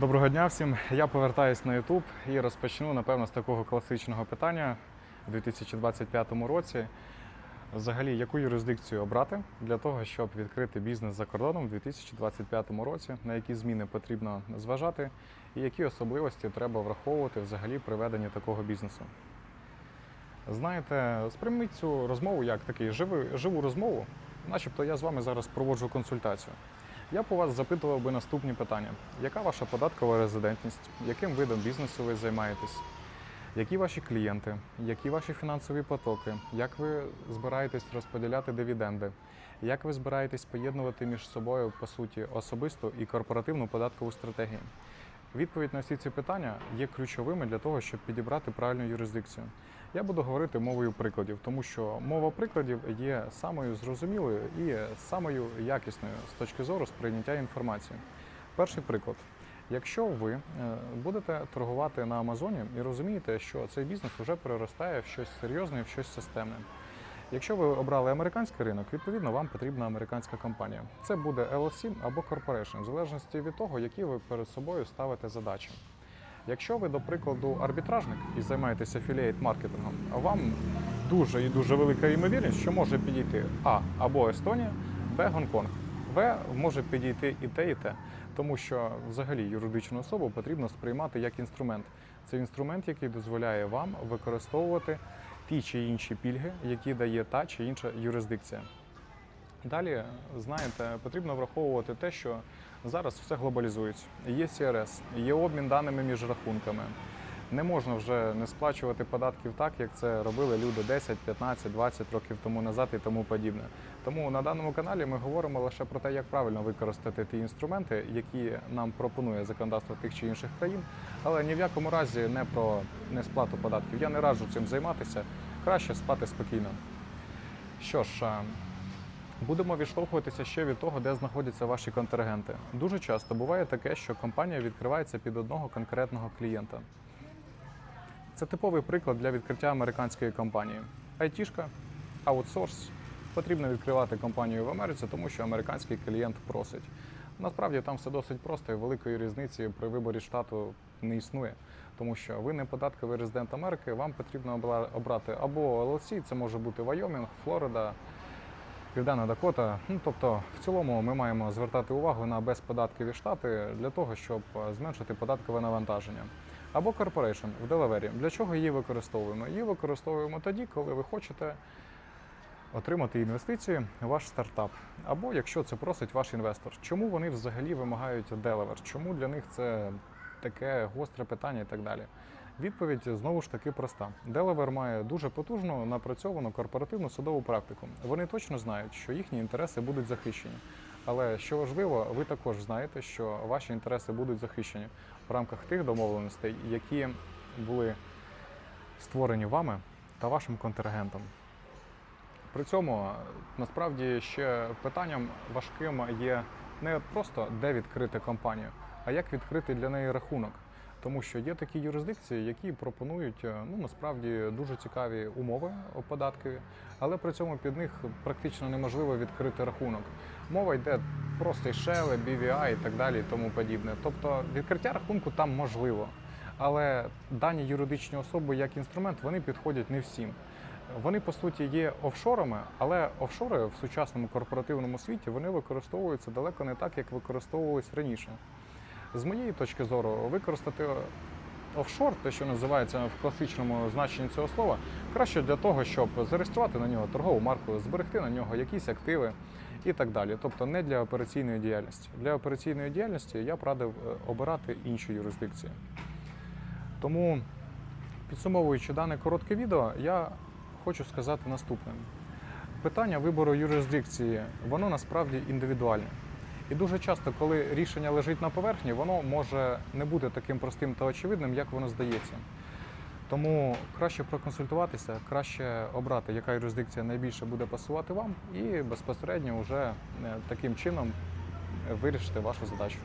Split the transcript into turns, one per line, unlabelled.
Доброго дня всім. Я повертаюсь на YouTube і розпочну, напевно, з такого класичного питання у 2025 році. Взагалі, яку юрисдикцію обрати для того, щоб відкрити бізнес за кордоном у 2025 році, на які зміни потрібно зважати, і які особливості треба враховувати взагалі при веденні такого бізнесу. Знаєте, сприйміть цю розмову як такий живий, живу розмову, начебто я з вами зараз проводжу консультацію. Я у вас запитував би наступні питання: яка ваша податкова резидентність, яким видом бізнесу ви займаєтесь? Які ваші клієнти, які ваші фінансові потоки, як ви збираєтесь розподіляти дивіденди, як ви збираєтесь поєднувати між собою по суті особисту і корпоративну податкову стратегію? Відповідь на всі ці питання є ключовими для того, щоб підібрати правильну юрисдикцію. Я буду говорити мовою прикладів, тому що мова прикладів є самою зрозумілою і самою якісною з точки зору сприйняття інформації. Перший приклад. Якщо ви е, будете торгувати на Амазоні і розумієте, що цей бізнес вже переростає в щось серйозне, в щось системне. Якщо ви обрали американський ринок, відповідно вам потрібна американська компанія. Це буде LLC або Corporation, в залежності від того, які ви перед собою ставите задачі. Якщо ви, до прикладу, арбітражник і займаєтеся афілієт маркетингом, вам дуже і дуже велика ймовірність, що може підійти А або Естонія, Б Гонконг. В може підійти і те, і те, тому що взагалі юридичну особу потрібно сприймати як інструмент. Це інструмент, який дозволяє вам використовувати ті чи інші пільги, які дає та чи інша юрисдикція. Далі, знаєте, потрібно враховувати те, що зараз все глобалізується. Є CRS, є обмін даними між рахунками. Не можна вже не сплачувати податків так, як це робили люди 10, 15, 20 років тому назад і тому подібне. Тому на даному каналі ми говоримо лише про те, як правильно використати ті інструменти, які нам пропонує законодавство тих чи інших країн, але ні в якому разі не про несплату податків. Я не раджу цим займатися. Краще спати спокійно. Що ж, будемо відштовхуватися ще від того, де знаходяться ваші контрагенти. Дуже часто буває таке, що компанія відкривається під одного конкретного клієнта. Це типовий приклад для відкриття американської компанії. Айтішка, аутсорс. Потрібно відкривати компанію в Америці, тому що американський клієнт просить. Насправді там все досить просто і великої різниці при виборі штату не існує, тому що ви не податковий резидент Америки, вам потрібно обрати або LLC, це може бути Вайомінг, Флорида, Південна Дакота. Ну тобто, в цілому ми маємо звертати увагу на безподаткові штати для того, щоб е, зменшити податкове навантаження. Або корпорейшн в Делавері. Для чого її використовуємо? Її використовуємо тоді, коли ви хочете отримати інвестиції в ваш стартап. Або якщо це просить ваш інвестор. Чому вони взагалі вимагають Делавер? Чому для них це таке гостре питання і так далі? Відповідь знову ж таки проста. Делавер має дуже потужну напрацьовану корпоративну судову практику. Вони точно знають, що їхні інтереси будуть захищені. Але що важливо, ви також знаєте, що ваші інтереси будуть захищені в рамках тих домовленостей, які були створені вами та вашим контрагентом. При цьому насправді ще питанням важким є не просто де відкрити компанію, а як відкрити для неї рахунок. Тому що є такі юрисдикції, які пропонують е, ну насправді дуже цікаві умови податкові, але при цьому під них практично неможливо відкрити рахунок. Мова йде про Сейшели, BVI і так далі, і тому подібне. Тобто відкриття рахунку там можливо, але дані юридичні особи як інструмент вони підходять не всім. Вони по суті є офшорами, але офшори в сучасному корпоративному світі вони використовуються далеко не так, як використовувались раніше. З моєї точки зору, використати офшор, те, що називається в класичному значенні цього слова, краще для того, щоб зареєструвати на нього торгову марку, зберегти на нього якісь активи і так далі. Тобто не для операційної діяльності. Для операційної діяльності я б радив е, обирати інші юрисдикції. Тому, підсумовуючи дане коротке відео, я хочу сказати наступне. Питання вибору юрисдикції, воно насправді індивідуальне. І дуже часто, коли рішення лежить на поверхні, воно може не бути таким простим та очевидним, як воно здається. Тому краще проконсультуватися, краще обрати, яка юрисдикція найбільше буде пасувати вам, і безпосередньо вже е, таким чином е, вирішити вашу задачу.